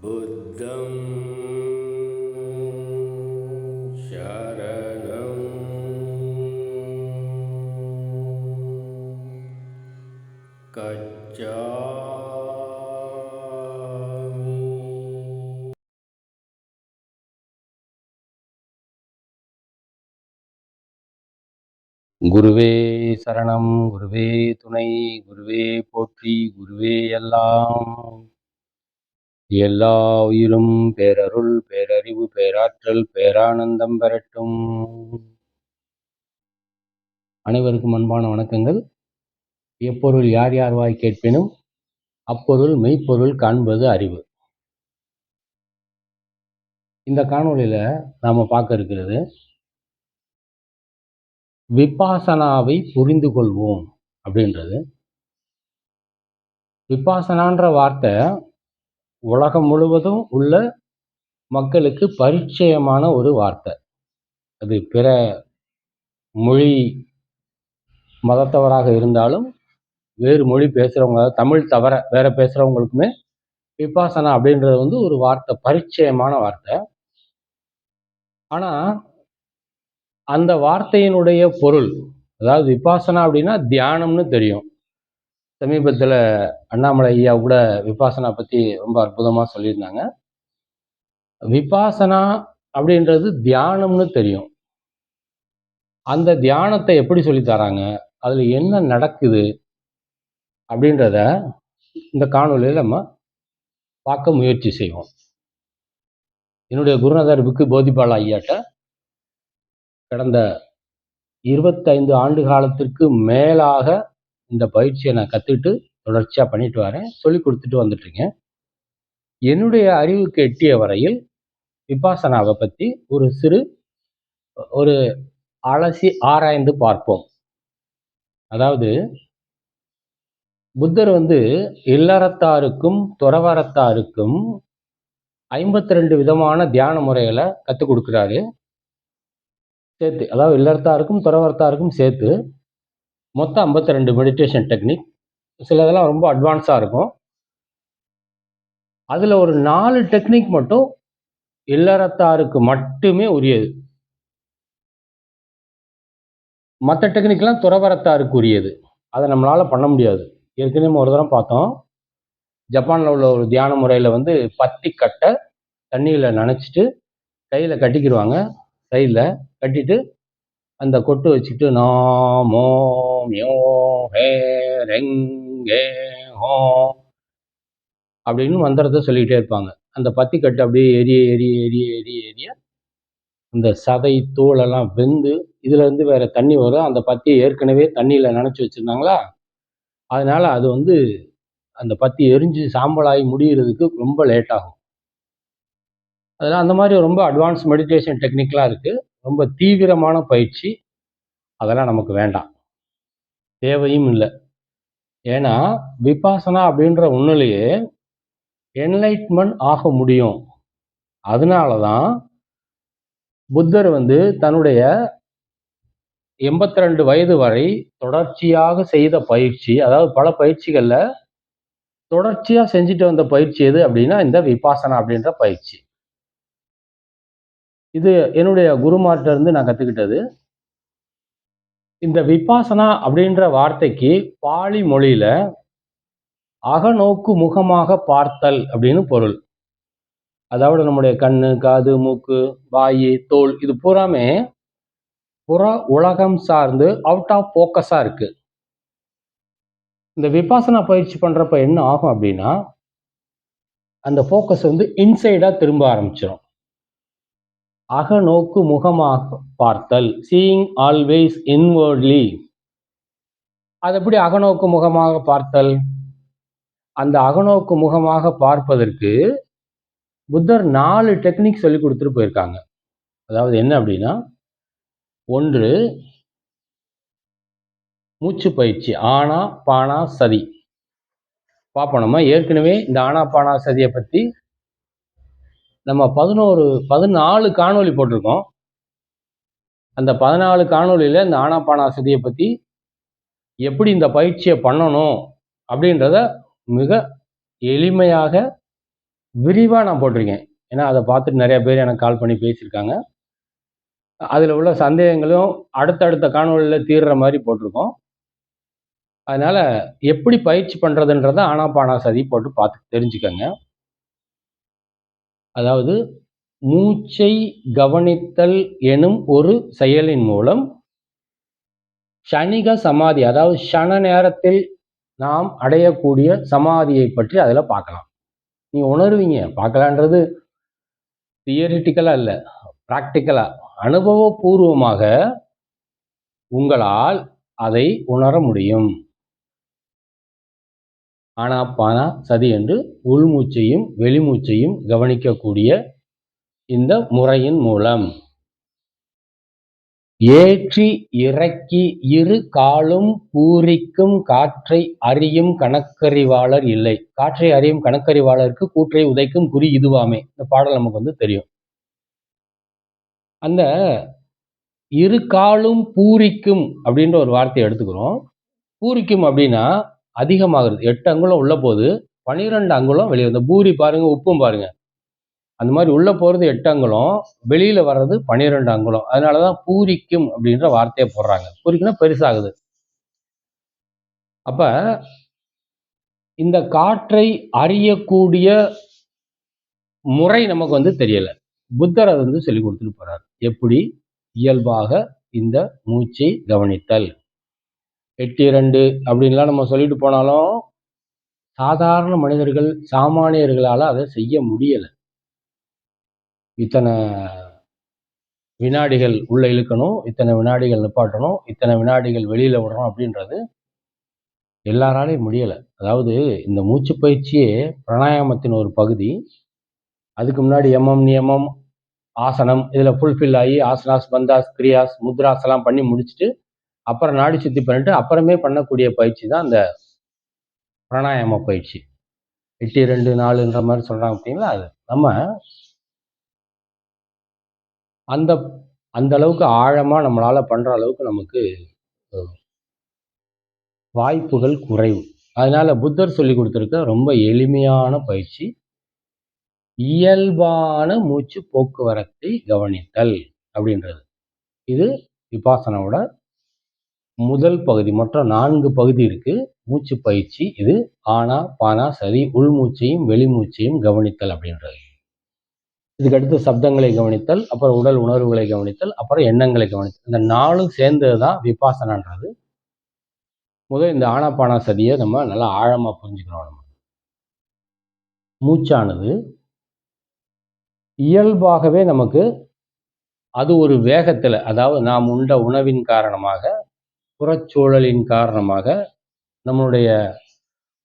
बुद्धं शरणं गच्छामि குருவே சரணம் குருவே துணை குருவே போற்றி குருவே எல்லாம் எல்லா உயிரும் பேரருள் பேரறிவு பேராற்றல் பேரானந்தம் பெறட்டும். அனைவருக்கும் அன்பான வணக்கங்கள். எப்பொருள் யார் யார் வாய் கேட்பினும் அப்பொருள் மெய்ப்பொருள் காண்பது அறிவு. இந்த காணொளியில நாம பார்க்க இருக்கிறது விபாசனாவை புரிந்து கொள்வோம் அப்படின்றது. விபாசனான்ற வார்த்தை உலகம் முழுவதும் உள்ள மக்களுக்கு பரிச்சயமான ஒரு வார்த்தை. அது பிற மொழி மதத்தவராக இருந்தாலும் வேறு மொழி பேசுகிறவங்க தமிழ் தவிர வேற பேசுகிறவங்களுக்குமே விபாசனா அப்படின்றது வந்து ஒரு வார்த்தை பரிச்சயமான வார்த்தை. ஆனால் அந்த வார்த்தையினுடைய பொருள் அதாவது விபாசனா அப்படின்னா தியானம்னு தெரியும். சமீபத்தில் அண்ணாமலை ஐயா கூட விபாசனா பற்றி ரொம்ப அற்புதமாக சொல்லியிருந்தாங்க. விபாசனா அப்படின்றது தியானம்னு தெரியும். அந்த தியானத்தை எப்படி சொல்லி தராங்க? அதில் என்ன நடக்குது? அப்படின்றத இந்த காணொலியில் நம்ம பார்க்க முயற்சி செய்வோம். என்னுடைய குருநாதர் விக்கு போதிபாலா ஐயாட்ட கடந்த இருபத்தைந்து ஆண்டு காலத்திற்கு மேலாக இந்த பயிற்சியை நான் கற்றுக்கிட்டு தொடர்ச்சியாக பண்ணிட்டு வரேன். சொல்லி கொடுத்துட்டு வந்துட்டுருக்கேன் என்னுடைய அறிவுக்கு எட்டிய வரையில் விபாசனாவை பற்றி ஒரு சிறு ஒரு அலசி ஆராய்ந்து பார்ப்போம். அதாவது புத்தர் வந்து இல்லறத்தாருக்கும் துறவரத்தாருக்கும் ஐம்பத்தி ரெண்டு விதமான தியான முறைகளை கற்றுக் கொடுக்குறாரு. சேர்த்து அதாவது இல்லறத்தாருக்கும் துறவரத்தாருக்கும் சேர்த்து மொத்தம் ஐம்பத்தி ரெண்டு மெடிடேஷன் டெக்னிக் சிலதெல்லாம் ரொம்ப அட்வான்ஸாக இருக்கும். அதில் ஒரு நாலு டெக்னிக் மட்டும் இல்லறத்தாருக்கு மட்டுமே உரியது. மற்ற டெக்னிக்லாம் துறவரத்தாருக்கு உரியது. அதை நம்மளால் பண்ண முடியாது. ஏற்கனவே ஒரு தரம் பார்த்தோம். ஜப்பானில் உள்ள ஒரு தியான முறையில் வந்து பத்தி கட்டை தண்ணியில் நனைச்சிட்டு கையில் கட்டிக்கிடுவாங்க சைடில் கட்டிட்டு அந்த கொட்டு வச்சுக்கிட்டு நாமோ மியோ ஹே ரெங் ஹோ அப்படின்னு மந்திரத்தை சொல்லிக்கிட்டே இருப்பாங்க. அந்த பத்தி கட்டு அப்படியே எரிய எரிய எரிய எரிய எரிய அந்த சதை தோலெல்லாம் வெந்து இதுல இருந்து வேற தண்ணி வரும். அந்த பத்தியை ஏற்கனவே தண்ணியில் நினச்சி வச்சுருந்தாங்களா? அதனால அது வந்து அந்த பத்தி எரிஞ்சு சாம்பலாகி முடிகிறதுக்கு ரொம்ப லேட் ஆகும். அதெல்லாம் அந்த மாதிரி ரொம்ப அட்வான்ஸ் மெடிடேஷன் டெக்னிக்லாம் இருக்குது ரொம்ப தீவிரமான பயிற்சி. அதெல்லாம் நமக்கு வேண்டாம். தேவையும் இல்லை. ஏன்னா விபாசனா அப்படின்ற ஒன்றுலையே என்லைட்மெண்ட் ஆக முடியும். அதனால தான் புத்தர் வந்து தன்னுடைய எண்பத்தி ரெண்டு வயது வரை தொடர்ச்சியாக செய்த பயிற்சி அதாவது பல பயிற்சிகளில் தொடர்ச்சியாக செஞ்சுட்டு வந்த பயிற்சி எது அப்படின்னா இந்த விபாசனா அப்படின்ற பயிற்சி. இது என்னுடைய குருமார்ட்ட இருந்து நான் கற்றுக்கிட்டது இந்த விபாசனா அப்படின்ற வார்த்தைக்கு பாலி மொழியில அகநோக்கு முகமாக பார்த்தல் அப்படின்னு பொருள். அதாவது நம்முடைய கண்ணு காது மூக்கு வாயு தோல் இது பூராமே புற உலகம் சார்ந்து அவுட் ஆஃப் ஃபோக்கஸாக இருக்கு. இந்த விபாசனா பயிற்சி பண்ணுறப்ப என்ன ஆகும் அப்படின்னா அந்த ஃபோக்கஸ் வந்து இன்சைடாக திரும்ப ஆரம்பிச்சிடும் அகநோக்கு முகமாக பார்த்தல். சீயிங் ஆல்வேஸ் இன்வர்ட்லி அது எப்படி அகநோக்கு முகமாக பார்த்தல்? அந்த அகநோக்கு முகமாக பார்ப்பதற்கு புத்தர் நாலு டெக்னிக் சொல்லி கொடுத்துட்டு போயிருக்காங்க. அதாவது என்ன அப்படின்னா ஒன்று மூச்சு பயிற்சி ஆனா பானா சதி. பார்ப்போம் நம்ம. ஏற்கனவே இந்த ஆனா பானா சதியை பற்றி நம்ம பதினோரு பதினாலு காணொளி போட்டிருக்கோம். அந்த பதினாலு காணொலியில் இந்த ஆனாபான சதியை பற்றி எப்படி இந்த பயிற்சியை பண்ணணும் அப்படின்றத மிக எளிமையாக விரிவாக நான் போட்டிருக்கேன். ஏன்னா அதை பார்த்துட்டு நிறையா பேர் எனக்கு கால் பண்ணி பேசியிருக்காங்க. அதில் உள்ள சந்தேகங்களும் அடுத்தடுத்த காணொளியில் தீர்ற மாதிரி போட்டிருக்கோம். அதனால் எப்படி பயிற்சி பண்ணுறதுன்றதை ஆனாப்பானா சதி போட்டு பார்த்து தெரிஞ்சுக்கோங்க. அதாவது மூச்சை கவனித்தல் எனும் ஒரு செயலின் மூலம் ஷணிக சமாதி அதாவது ஷன நேரத்தில் நாம் அடையக்கூடிய சமாதியை பற்றி அதில் பார்க்கலாம். நீ உணர்வீங்க பார்க்கலான்றது தியரிட்டிக்கலாக இல்லை ப்ராக்டிக்கலாக அனுபவபூர்வமாக உங்களால் அதை உணர முடியும். ஆனாப்பானா சதி என்று உள்மூச்சையும் வெளிமூச்சையும் கவனிக்கக்கூடிய இந்த முறையின் மூலம். ஏற்றி இறக்கி இரு காலும் பூரிக்கும் காற்றை அறியும் கணக்கறிவாளர் இல்லை. காற்றை அறியும் கணக்கறிவாளருக்கு கூற்றை உதைக்கும் குறி இதுவாமே. இந்த பாடல் நமக்கு வந்து தெரியும். அந்த இரு காலும் பூரிக்கும் அப்படின்ற ஒரு வார்த்தையை எடுத்துக்கிறோம். பூரிக்கும் அப்படின்னா அதிகமாகிறது. எட்டு அங்குலம் உள்ள போகுது பன்னிரெண்டு அங்குலம் வெளியே வந்து பூரி பாருங்க உப்பும் பாருங்க. அந்த மாதிரி உள்ள போறது எட்டு அங்குலம் வெளியில வர்றது பன்னிரெண்டு அங்குலம். அதனாலதான் பூரிக்கும் அப்படின்ற வார்த்தையை போடுறாங்க. பூரிக்குன்னா பெருசாகுது. அப்ப இந்த காற்றை அறியக்கூடிய முறை நமக்கு வந்து தெரியல. புத்தர் அதை வந்து சொல்லி கொடுத்துட்டு போறாரு. எப்படி? இயல்பாக இந்த மூச்சை கவனித்தல். எட்டு இரண்டு அப்படின்லாம் நம்ம சொல்லிட்டு போனாலும் சாதாரண மனிதர்கள் சாமானியர்களால் அதை செய்ய முடியலை. இத்தனை வினாடிகள் உள்ள இழுக்கணும் இத்தனை வினாடிகள் நிப்பாட்டணும் இத்தனை வினாடிகள் வெளியில் விடணும் அப்படின்றது எல்லாராலையும் முடியலை. அதாவது இந்த மூச்சு பயிற்சியே பிராணாயாமத்தின் ஒரு பகுதி. அதுக்கு முன்னாடி எம்எம் நியமம் ஆசனம் இதில் ஃபுல்ஃபில் ஆகி ஆசனாஸ் பந்தாஸ் கிரியாஸ் முத்ராஸ் எல்லாம் பண்ணி முடிச்சுட்டு அப்புறம் நாடி சுத்தி பண்ணிட்டு அப்புறமே பண்ணக்கூடிய பயிற்சி தான் அந்த பிராணாயாம பயிற்சி. எட்டு ரெண்டு நாலுன்ற மாதிரி சொல்றாங்க அப்படிங்களா அது நம்ம அந்த அந்த அளவுக்கு ஆழமா நம்மளால பண்ற அளவுக்கு நமக்கு வாய்ப்புகள் குறைவு. அதனால புத்தர் சொல்லி கொடுத்துருக்க ரொம்ப எளிமையான பயிற்சி. இயல்பான மூச்சு போக்குவரத்தை கவனித்தல் அப்படின்றது. இது விபாசனாவோட முதல் பகுதி மொத்தம் நான்கு பகுதி இருக்கு. மூச்சு பயிற்சி இது ஆனா பானா சரி உள்மூச்சையும் வெளிமூச்சையும் கவனித்தல் அப்படின்றது. இதுக்கு அடுத்து சப்தங்களை கவனித்தல் அப்புறம் உடல் உணர்வுகளை கவனித்தல் அப்புறம் எண்ணங்களை கவனித்தல். இந்த நாலும் சேர்ந்தது தான் விபாசனான்றது. முதல் இந்த ஆனாப்பானா சதியை நம்ம நல்லா ஆழமாக புரிஞ்சுக்கிறோம் நம்ம. மூச்சானது இயல்பாகவே நமக்கு அது ஒரு வேகத்தில் அதாவது நாம் உண்ட உணவின் காரணமாக புறச்சூழலின் காரணமாக நம்மளுடைய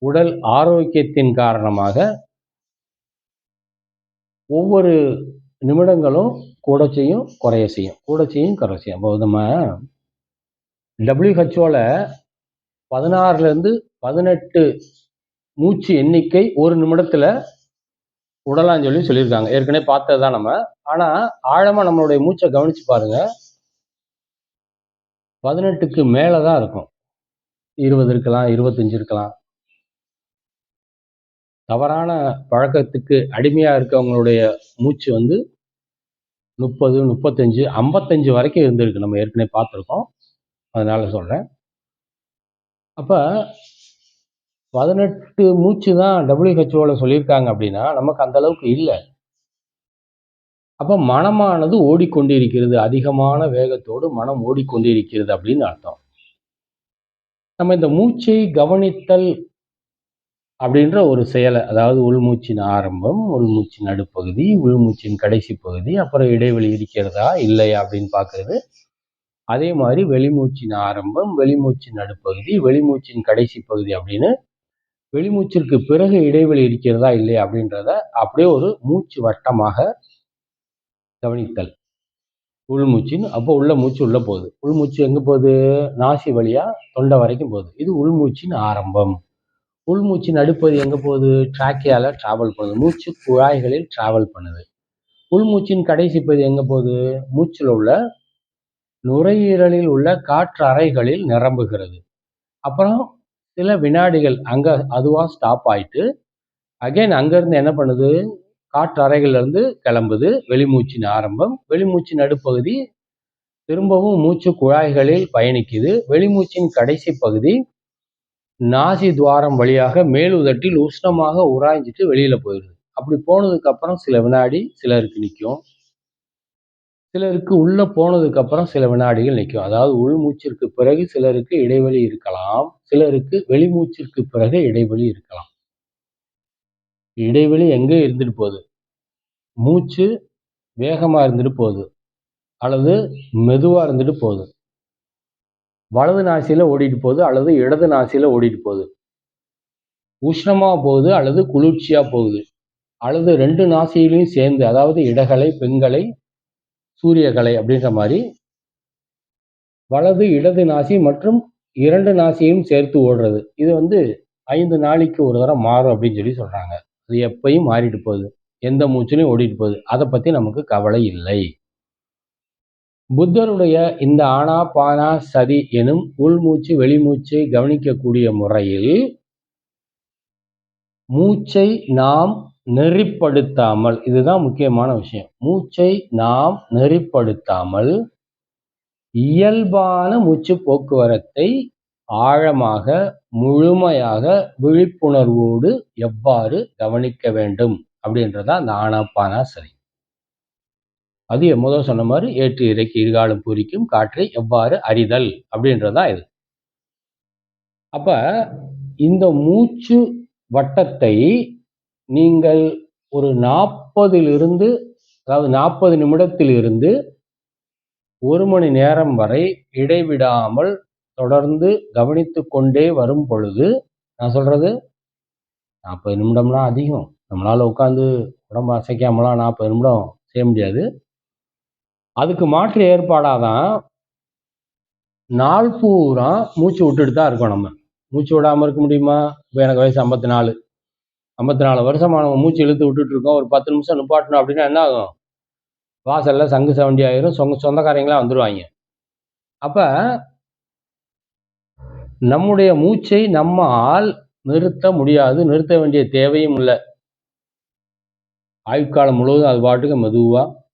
உடல் ஆரோக்கியத்தின் காரணமாக ஒவ்வொரு நிமிடங்களும் கூட செய்யும் குறைய செய்யும். கூட செய்யும் குறைய செய்யும். அப்போ நம்ம டபிள்யூஹெச்ஓவில் பதினாறுலேருந்து பதினெட்டு மூச்சு எண்ணிக்கை ஒரு நிமிடத்தில் உடலாம் சொல்லி சொல்லியிருக்காங்க. ஏற்கனவே பார்த்தது தான் நம்ம. ஆனால் ஆழமாக நம்மளுடைய மூச்சை கவனித்து பாருங்கள் பதினெட்டுக்கு மேலே தான் இருக்கும். இருபது இருக்கலாம் இருபத்தஞ்சு இருக்கலாம். தவறான பழக்கத்துக்கு அடிமையாக இருக்கவங்களுடைய மூச்சு வந்து முப்பது முப்பத்தஞ்சு ஐம்பத்தஞ்சு வரைக்கும் இருந்திருக்கு. நம்ம ஏற்கனவே பார்த்துருக்கோம். அதனால் சொல்கிறேன் அப்போ பதினெட்டு மூச்சு தான் டபிள்யூஹெச்ஓவில் சொல்லியிருக்காங்க அப்படின்னா நமக்கு அந்தளவுக்கு இல்லை. அப்போ மனமானது ஓடிக்கொண்டிருக்கிறது. அதிகமான வேகத்தோடு மனம் ஓடிக்கொண்டிருக்கிறது அப்படின்னு அர்த்தம். நம்ம இந்த மூச்சை கவனித்தல் அப்படின்ற ஒரு செயலை அதாவது உள்மூச்சின் ஆரம்பம் உள்மூச்சின் நடுப்பகுதி உள்மூச்சின் கடைசி பகுதி அப்புறம் இடைவெளி இருக்கிறதா இல்லையா அப்படின்னு பார்க்கறது. அதே மாதிரி வெளிமூச்சின் ஆரம்பம் வெளிமூச்சின் நடுப்பகுதி வெளிமூச்சின் கடைசி பகுதி அப்படின்னு வெளிமூச்சிற்கு பிறகு இடைவெளி இருக்கிறதா இல்லையா அப்படின்றத அப்படியே ஒரு மூச்சு வட்டமாக கவனித்தல். உள்மூச்சின்னு அப்போ உள்ள மூச்சு உள்ள போகுது. உள்மூச்சு எங்கே போகுது? நாசி வழியா தொண்டை வரைக்கும் போகுது. இது உள்மூச்சின் ஆரம்பம். உள்மூச்சின் நடுப்பது எங்கே போகுது? ட்ராக்கியால் டிராவல் பண்ணுது. மூச்சு குழாய்களில் டிராவல் பண்ணுது. உள்மூச்சின் கடைசி பகுதி எங்கே போகுது? மூச்சில் உள்ள நுரையீரலில் உள்ள காற்று அறைகளில் நிரம்புகிறது. அப்புறம் சில வினாடிகள் அங்கே அதுவாக ஸ்டாப் ஆயிட்டு அகைன் அங்கேருந்து என்ன பண்ணுது? காற்றறைகள்லேருந்து கிளம்புது. வெளிமூச்சின் ஆரம்பம். வெளிமூச்சின் நடுப்பகுதி திரும்பவும் மூச்சு குழாய்களில் பயணிக்குது. வெளிமூச்சின் கடைசி பகுதி நாசி துவாரம் வழியாக மேலுதட்டில் உஷ்ணமாக உராய்ஞ்சிட்டு வெளியில போயிடுது. அப்படி போனதுக்கு அப்புறம் சில வினாடி சிலருக்கு நிற்கும் சிலருக்கு உள்ளே போனதுக்கு அப்புறம் சில வினாடிகள் நிற்கும் அதாவது உள்மூச்சிற்கு பிறகு சிலருக்கு இடைவெளி இருக்கலாம். சிலருக்கு வெளிமூச்சிற்கு பிறகு இடைவெளி இருக்கலாம். இடைவெளி எங்கே இருந்துட்டு போகுது? மூச்சு வேகமாக இருந்துட்டு போகுது. அல்லது மெதுவாக இருந்துட்டு போகுது. வலது நாசியில் ஓடிட்டு போகுது அல்லது இடது நாசியில் ஓடிட்டு போகுது. உஷ்ணமாக போகுது அல்லது குளிர்ச்சியாக போகுது. அல்லது ரெண்டு நாசியிலையும் சேர்ந்து அதாவது இடகலை பெண்களை சூரியகலை அப்படின்ற மாதிரி வலது இடது நாசி மற்றும் இரண்டு நாசியையும் சேர்த்து ஓடுறது. இது வந்து ஐந்து நாளைக்கு ஒரு தடவை மாறும் அப்படின்னு சொல்லி சொல்கிறாங்க அது எப்பயும் மாறிட்டு போகுது. எந்த மூச்சிலையும் ஓடிட்டு போகுது. அதை பற்றி நமக்கு கவலை இல்லை. புத்தருடைய இந்த ஆனா பானா சதி எனும் உள்மூச்சு வெளிமூச்சை கவனிக்கக்கூடிய முறையில் மூச்சை நாம் நெறிப்படுத்தாமல் இதுதான் முக்கியமான விஷயம். மூச்சை நாம் நெறிப்படுத்தாமல் இயல்பான மூச்சு போக்குவரத்தை ஆழமாக முழுமையாக விழிப்புணர்வோடு எவ்வாறு கவனிக்க வேண்டும் அப்படின்றதா அந்த ஆனாப்பானா சரி. அது முதல் சொன்ன மாதிரி ஏற்று இறக்கி இருகாலம் பூரிக்கும் காற்றை எவ்வாறு அறிதல் அப்படின்றதா இது. அப்ப இந்த மூச்சு வட்டத்தை நீங்கள் ஒரு நாற்பதிலிருந்து அதாவது நாற்பது நிமிடத்திலிருந்து ஒரு மணி நேரம் வரை இடைவிடாமல் தொடர்ந்து கவனித்து கொண்டே வரும் பொழுது நான் சொல்றது நாற்பது நிமிடம்லாம் அதிகம். நம்மளால் உட்காந்து உடம்பு அசைக்காமலாம் நாற்பது நிமிடம் செய்ய முடியாது. அதுக்கு மாற்று ஏற்பாடாக தான் நாள் பூரா மூச்சு விட்டுட்டு தான் இருக்கோம் நம்ம. மூச்சு விடாமல் இருக்க முடியுமா? இப்போ எனக்கு வயசு ஐம்பத்தி நாலு ஐம்பத்தி நாலு வருஷமாக நம்ம மூச்சு இழுத்து விட்டுட்டு இருக்கோம். ஒரு பத்து நிமிஷம் நிப்பாட்டணும் அப்படின்னா என்ன ஆகும்? வாசலில் சங்கு சவண்டி ஆயிரும். சொங்க சொந்தக்காரங்களாம் வந்துடுவாங்க அப்போ நம்முடைய மூச்சை நம்ம ஆள் நிறுத்த முடியாது நிறுத்த வேண்டிய தேவையும் இல்லை. ஆயுட்காலம் முழுவதும் அது பாட்டுக்கு மெதுவாக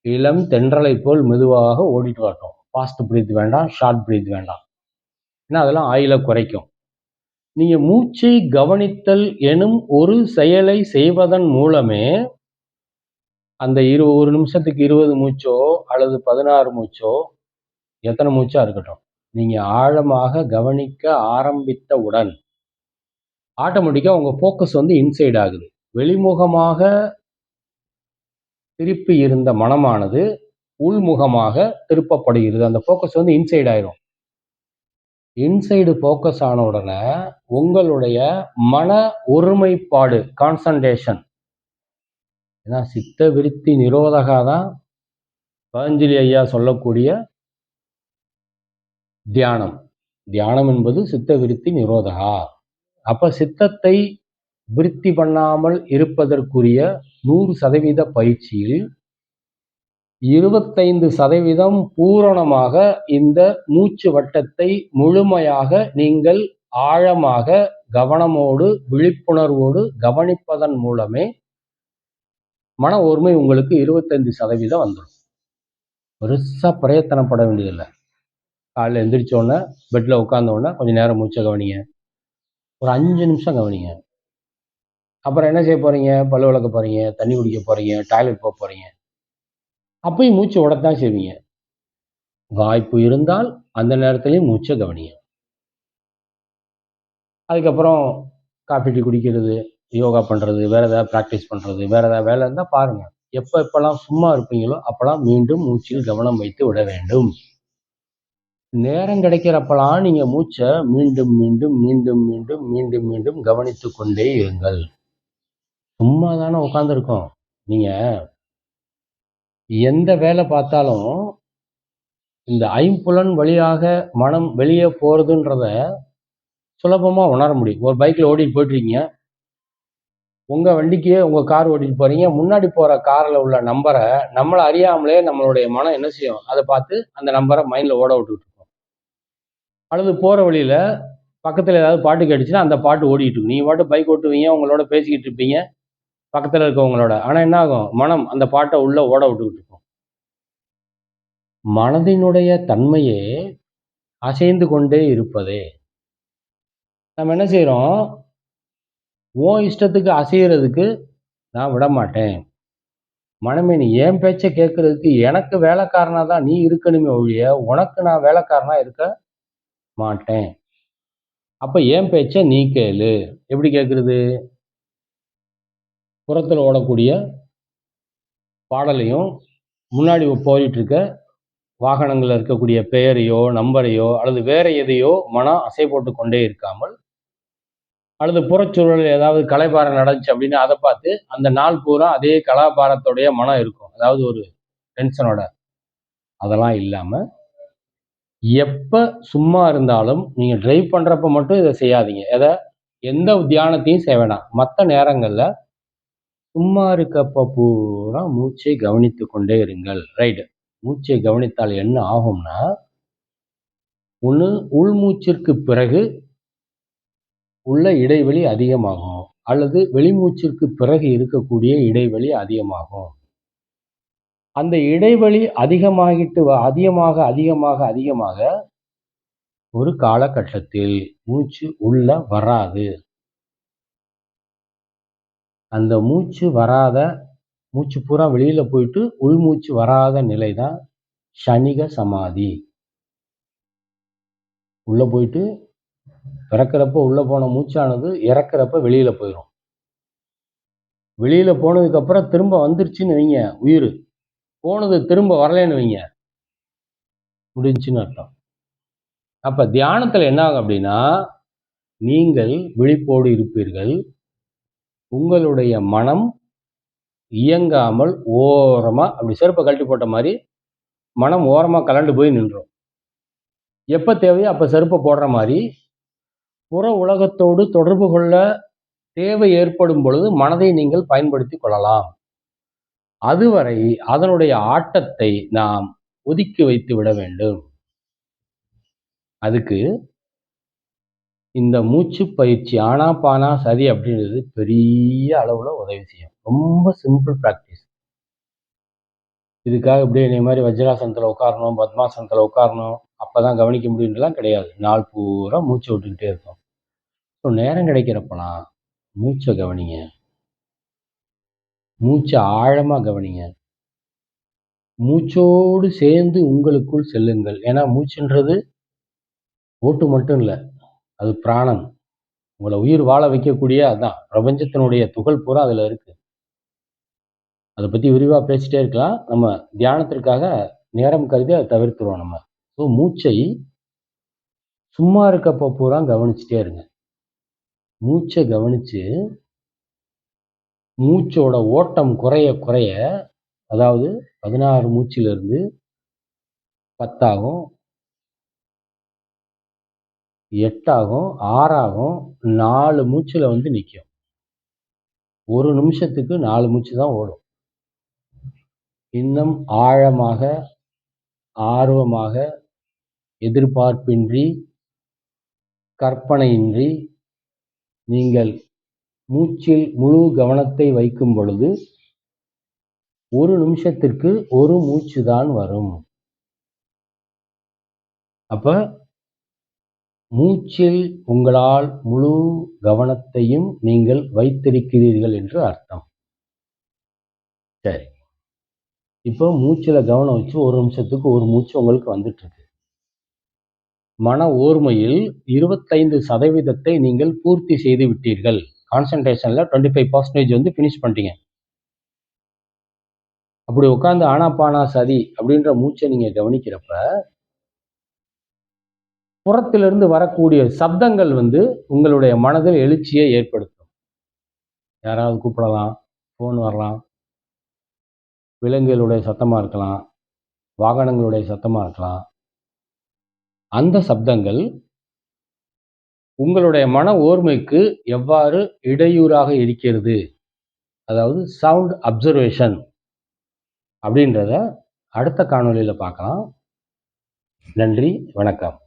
இளம் தென்றலை போல் மெதுவாக ஓடிட்டு வரட்டும். ஃபாஸ்ட் பிரீத் வேண்டாம் ஷார்ட் பிரீத் வேண்டாம். ஏன்னா அதெல்லாம் ஆயிலை குறைக்கும். நீங்கள் மூச்சை கவனித்தல் எனும் ஒரு செயலை செய்வதன் மூலமே அந்த இரு ஒரு நிமிஷத்துக்கு இருபது மூச்சோ அல்லது பதினாறு மூச்சோ எத்தனை மூச்சா இருக்கட்டும். நீங்கள் ஆழமாக கவனிக்க ஆரம்பித்தவுடன் ஆட்டோமேட்டிக்காக உங்கள் ஃபோக்கஸ் வந்து இன்சைட் ஆகுது. வெளிமுகமாக திருப்பி இருந்த மனமானது உள்முகமாக திருப்பப்படுகிறது. அந்த ஃபோக்கஸ் வந்து இன்சைட் ஆயிரும். இன்சைடு ஃபோக்கஸ் ஆன உடனே உங்களுடைய மன ஒருமைப்பாடு கான்சன்ட்ரேஷன் ஏன்னா சித்த விருத்தி நிரோதகா தான் பதஞ்சலி ஐயா சொல்லக்கூடிய தியானம். தியானம் என்பது சித்த விருத்தி நிரோதகா. அப்ப சித்தத்தை விருத்தி பண்ணாமல் இருப்பதற்குரிய நூறு சதவீத பயிற்சியில் இருபத்தைந்து சதவீதம் பூரணமாக இந்த மூச்சு வட்டத்தை முழுமையாக நீங்கள் ஆழமாக கவனமோடு விழிப்புணர்வோடு கவனிப்பதன் மூலமே மன ஒருமை உங்களுக்கு இருபத்தைந்து சதவீதம் வந்துடும். பெருசா பிரயத்தனப்பட வேண்டியதில்லை. காலையில் எந்திரிச்ச உடனே பெட்டில் உட்கார்ந்த உடனே கொஞ்சம் நேரம் மூச்சை கவனிங்க. ஒரு அஞ்சு நிமிஷம் கவனிங்க. அப்புறம் என்ன செய்ய போகிறீங்க பல் விளக்க போகிறீங்க தண்ணி குடிக்க போகிறீங்க டாய்லெட் போக போகிறீங்க அப்பயும் மூச்சு விடத்தான் செய்வீங்க. வாய்ப்பு இருந்தால் அந்த நேரத்துலையும் மூச்சை கவனிங்க. அதுக்கப்புறம் காஃபி டீ குடிக்கிறது யோகா பண்ணுறது வேற ஏதாவது ப்ராக்டிஸ் பண்ணுறது வேற ஏதாவது வேலை இருந்தால் பாருங்கள் எப்போ எப்போல்லாம் சும்மா இருப்பீங்களோ அப்போல்லாம் மீண்டும் மூச்சில் கவனம் வைத்து விட வேண்டும். நேரம் கிடைக்கிறப்பெல்லாம் நீங்க மூச்சை மீண்டும் மீண்டும் மீண்டும் மீண்டும் மீண்டும் மீண்டும் கவனித்து கொண்டே இருங்கள். சும்மா தானே உட்காந்துருக்கோம் நீங்க எந்த வேலை பார்த்தாலும் இந்த ஐம்புலன் வழியாக மனம் வெளியே போறதுன்றத சுலபமா உணர முடியும். ஒரு பைக்ல ஓட்டிட்டு போயிட்டு இருக்கீங்க உங்க வண்டிக்கு உங்க கார் ஓட்டிட்டு போறீங்க. முன்னாடி போற கார்ல உள்ள நம்பரை நம்மளை அறியாமலே நம்மளுடைய மனம் என்ன செய்யும்? அதை பார்த்து அந்த நம்பரை மைண்ட்ல ஓட விட்டுட்டு அல்லது போகிற வழியில் பக்கத்தில் ஏதாவது பாட்டு கேட்டுச்சுன்னா அந்த பாட்டு ஓடிக்கிட்டு இருக்கும். நீங்கள் பாட்டு பைக் ஓட்டுவீங்க உங்களோட பேசிக்கிட்டு இருப்பீங்க பக்கத்தில் இருக்கவங்களோட. ஆனால் என்ன ஆகும்? மனம் அந்த பாட்டை உள்ளே ஓட விட்டுக்கிட்டு இருக்கும். மனதினுடைய தன்மையே அசைந்து கொண்டே இருப்பதே. நம்ம என்ன செய்கிறோம் உன் இஷ்டத்துக்கு அசைகிறதுக்கு நான் விட மாட்டேன். மனமே நீ என் பேச்சை கேட்கறதுக்கு எனக்கு வேலைக்காரனா தான் நீ இருக்கணுமே ஒழிய உனக்கு நான் வேலைக்காரனாக இருக்க மாட்டேன். அப்போ ஏன் பேச்சை நீ கேளு? எப்படி கேட்கறது புறத்தில் ஓடக்கூடிய பாடலையும் முன்னாடி போயிட்டு இருக்க வாகனங்களில் இருக்கக்கூடிய பெயரையோ நம்பரையோ அல்லது வேற எதையோ மனம் அசை போட்டு கொண்டே இருக்காமல் அல்லது புறச்சூழல் ஏதாவது கலைபாரம் நடந்துச்சு அப்படின்னு அதை பார்த்து அந்த நாள் பூரா அதே கலாபாரத்துடைய மனம் இருக்கும். அதாவது ஒரு டென்ஷனோட அதெல்லாம் இல்லாமல் எப்போ சும்மா இருந்தாலும் நீங்கள் ட்ரைவ் பண்ணுறப்ப மட்டும் இதை செய்யாதீங்க. எதை? எந்த தியானத்தையும் செய்ய வேணாம். மற்ற நேரங்களில் சும்மா இருக்கப்ப பூரா மூச்சை கவனித்து கொண்டே இருங்கள். ரைட்டு மூச்சை கவனித்தால் என்ன ஆகும்னா ஒன்று உள்மூச்சிற்கு பிறகு உள்ள இடைவெளி அதிகமாகும். அல்லது வெளிமூச்சிற்கு பிறகு இருக்கக்கூடிய இடைவெளி அதிகமாகும். அந்த இடைவெளி அதிகமாகிட்டு அதிகமாக அதிகமாக அதிகமாக ஒரு காலகட்டத்தில் மூச்சு உள்ள வராது. அந்த மூச்சு வராத மூச்சு பூரா வெளியில போயிட்டு உள்மூச்சு வராத நிலை தான் சனிக சமாதி. உள்ள போயிட்டு பிறக்கிறப்ப உள்ள போன மூச்சானது இறக்குறப்ப வெளியில போயிடும் வெளியில போனதுக்கு அப்புறம் திரும்ப வந்துருச்சுன்னு வைங்க உயிர். போனது திரும்ப வரலன்னு வைங்க. முடிஞ்சுன்னு அர்த்தம். அப்போ தியானத்தில் என்ன ஆகும் அப்படின்னா நீங்கள் விழிப்போடு இருப்பீர்கள். உங்களுடைய மனம் இயங்காமல் ஓரமாக அப்படி செருப்பை கழட்டி போட்ட மாதிரி மனம் ஓரமாக கலண்டு போய் நின்றோம். எப்போ தேவையோ அப்போ செருப்பை போடுற மாதிரி புற உலகத்தோடு தொடர்பு கொள்ள தேவை ஏற்படும் பொழுது மனதை நீங்கள் பயன்படுத்தி கொள்ளலாம். அதுவரை அதனுடைய ஆட்டத்தை நாம் ஒதுக்கி வைத்து விட வேண்டும். அதுக்கு இந்த மூச்சு பயிற்சி ஆனா பானா சரி அப்படின்றது பெரிய அளவுல உதவி செய்யும். ரொம்ப சிம்பிள் ப்ராக்டிஸ் இதுக்காக இப்படியே நீ மாதிரி வஜ்ராசனத்தில் உட்காரணும் பத்மாசனத்தில் உட்காரணும் அப்போதான் கவனிக்க முடியுன்றலாம் கிடையாது. நாள் பூரா மூச்சு விட்டுக்கிட்டே இருக்கும் ஸோ நேரம் கிடைக்கிறப்பலாம் மூச்சை கவனிங்க. மூச்சை ஆழமாக கவனிங்க. மூச்சோடு சேர்ந்து உங்களுக்குள் செல்லுங்கள். ஏன்னா மூச்சுன்றது ஓட்டு மட்டும் இல்லை அது பிராணன் உங்களை உயிர் வாழ வைக்கக்கூடிய அதான் பிரபஞ்சத்தினுடைய துகள் பூரா அதில் இருக்கு. அதை பற்றி விரிவாக பேசிட்டே இருக்கலாம். நம்ம தியானத்திற்காக நேரம் கருதி அதை தவிர்த்துருவோம் நம்ம. ஸோ மூச்சை சும்மா இருக்கப்போ பூரா கவனிச்சுட்டே இருங்க. மூச்சை கவனிச்சு மூச்சோட ஓட்டம் குறைய குறைய அதாவது பதினாறு மூச்சிலிருந்து பத்தாகும் எட்டாகும் ஆறாகும் நாலு மூச்சில் வந்து நிற்கும் ஒரு நிமிஷத்துக்கு நாலு மூச்சு தான் ஓடும். இன்னும் ஆழமாக ஆர்வமாக எதிர்பார்ப்பின்றி கற்பனையின்றி நீங்கள் மூச்சில் முழு கவனத்தை வைக்கும் பொழுது ஒரு நிமிஷத்திற்கு ஒரு மூச்சு தான் வரும். அப்ப மூச்சில் உங்களால் முழு கவனத்தையும் நீங்கள் வைத்திருக்கிறீர்கள் என்று அர்த்தம். சரி. இப்போ மூச்சில் கவனம் வச்சு ஒரு நிமிஷத்துக்கு ஒரு மூச்சு உங்களுக்கு வந்துட்டு இருக்கு மன ஓர்மையில் இருபத்தைந்து சதவீதத்தை நீங்கள் பூர்த்தி செய்து விட்டீர்கள். கான்சன்ட்ரேஷனில் டுவெண்ட்டி ஃபைவ் பர்சன்டேஜ் வந்து ஃபினிஷ் பண்ணிட்டீங்க. அப்படி உட்காந்து ஆனாப்பானா சதி அப்படின்ற மூச்சை நீங்கள் கவனிக்கிறப்ப புறத்திலிருந்து வரக்கூடிய சப்தங்கள் வந்து உங்களுடைய மனதில் எழுச்சியை ஏற்படுத்தும். யாராவது கூப்பிடலாம் ஃபோன் வரலாம். விலங்குகளுடைய சத்தமாக இருக்கலாம். வாகனங்களுடைய சத்தமாக இருக்கலாம். அந்த சப்தங்கள் உங்களுடைய மன ஓர்மைக்கு எவ்வாறு இடையூறாக இருக்கிறது? அதாவது சவுண்ட் அப்சர்வேஷன் அப்படின்றத அடுத்த காணொலியில் பார்க்கலாம். நன்றி வணக்கம்.